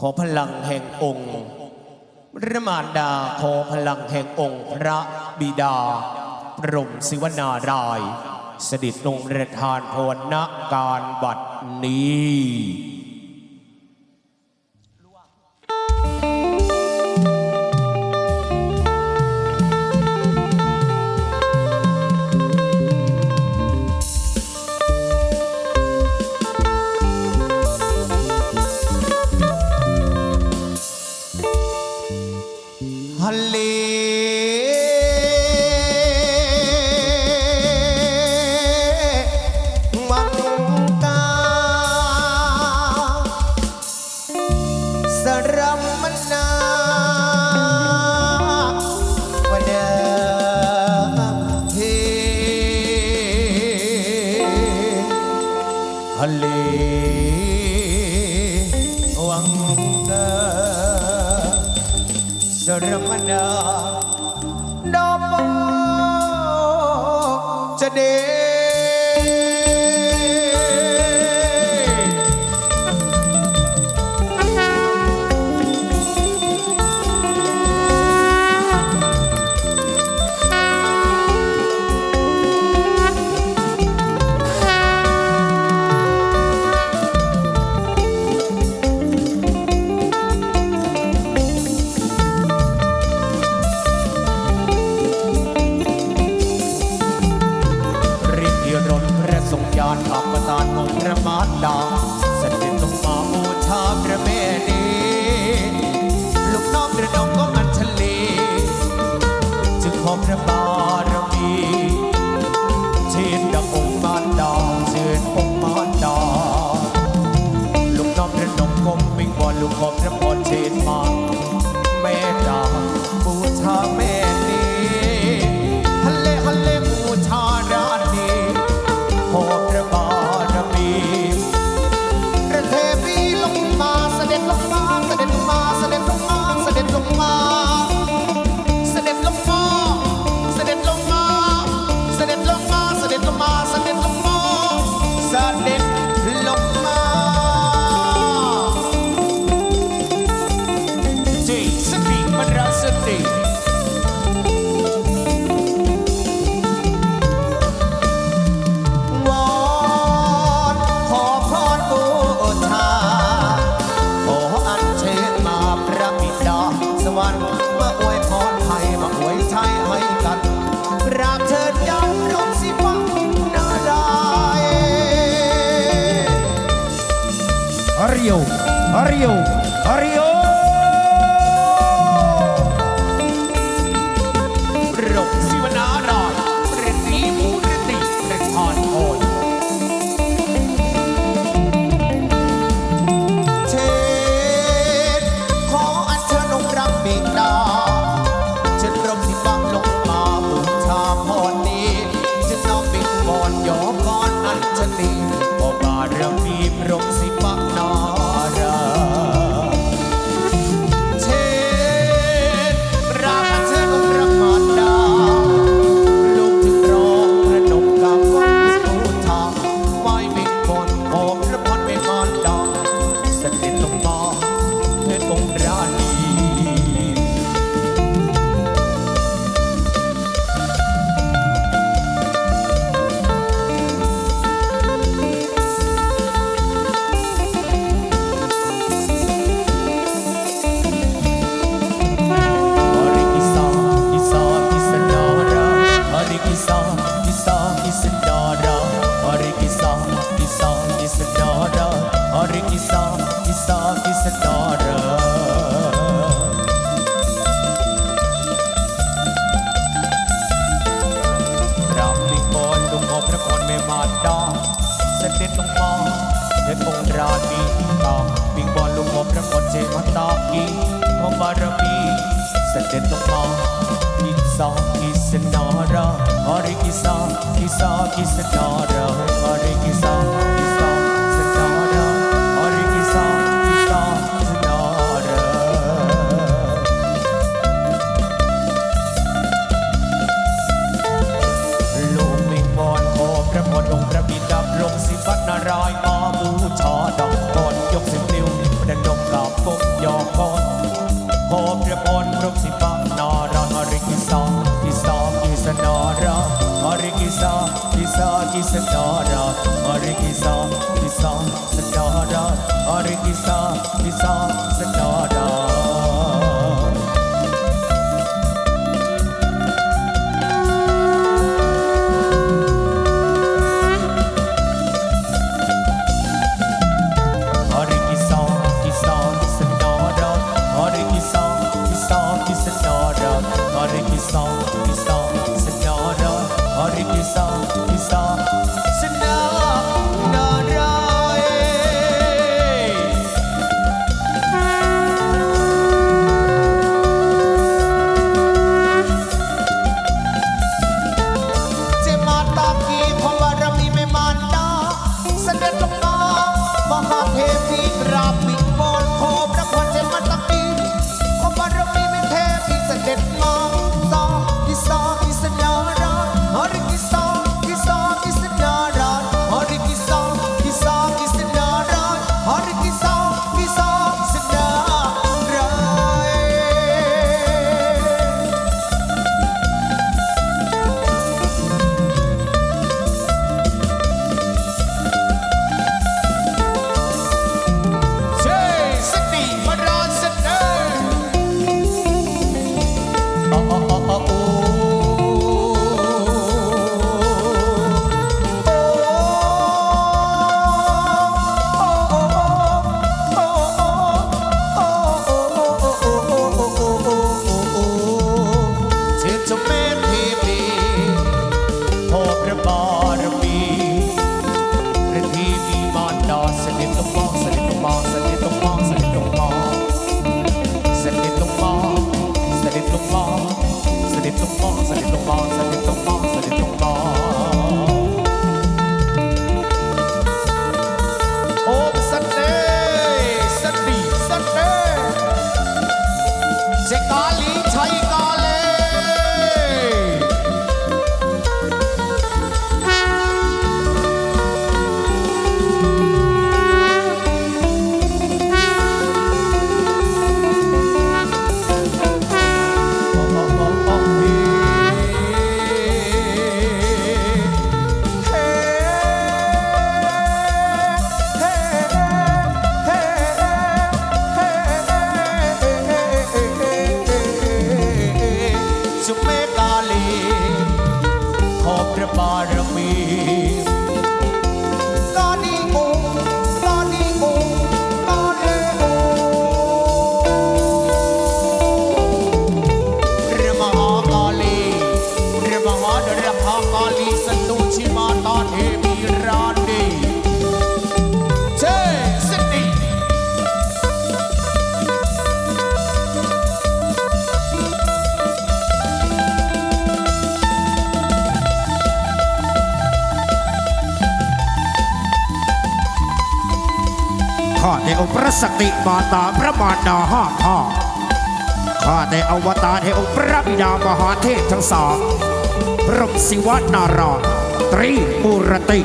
ขอพลังแห่งองค์พระมารดาขอพลังแห่งองค์พระบิดาปรมศิวนาราย สดิจลงประทานพรณการบัดนี้ รมนาดอกจะเด่ Arjo, Arjo, Arjo. ดองเสด็จลงมองเด็ดองราดีตองปิ่งบอลลุงอบพระมดเจมันตอกนี้พมบารมีเสด็จลงมองอีสองอีสนอระอริกิสองอีสองอีสนอระอริกิสอง किसा जी सटारा और किसा किसा सटारा और किसा किसा सटारा สะดุดตรงมอสะดุดตรงมอสะดุดตรงมอ สติมาตาพระมารดาห้าพ่อข้าได้อวตารแห่งองค์พระบิดามหาเทพทั้งสองพระศิวนาราชตรีมูรติ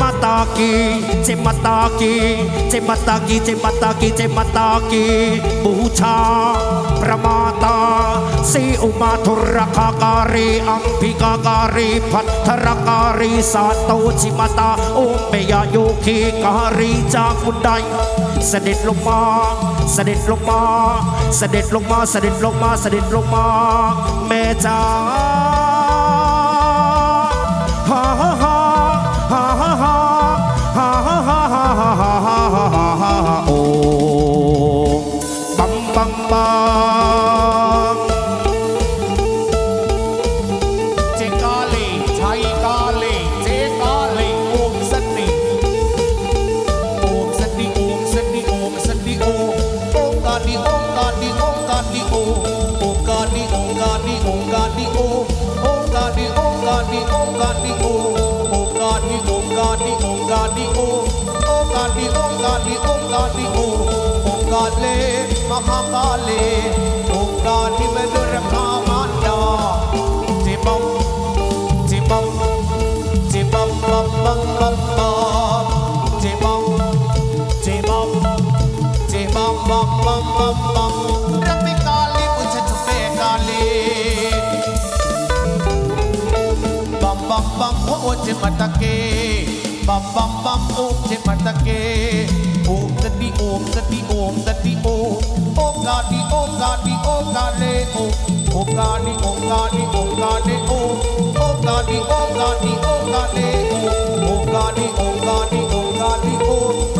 มาตากีเจมาตากีเจมาตากีเจมาตากีเจมาตากีบูชาพระมาตาสีอุมาทุรคาการีอัมพิกาการีพัทธรการีสาโตจิมาตาโอเมยาโยคีการีจากบุนไดเสด็จลงมาเสด็จลงมาเสด็จลงมาเสด็จลงมาเสด็จลงมาแม่จ้า oh God, the oh, oh God, the oh God, the oh God, the oh, oh God, the oh God, the oh God, the oh, oh oti matake bam bam bam oti matake om tati om tati om tati om om gadi om gadi om gale om om gadi om gadi om gale om om gadi om gadi om gale om om gadi om gadi om gadi om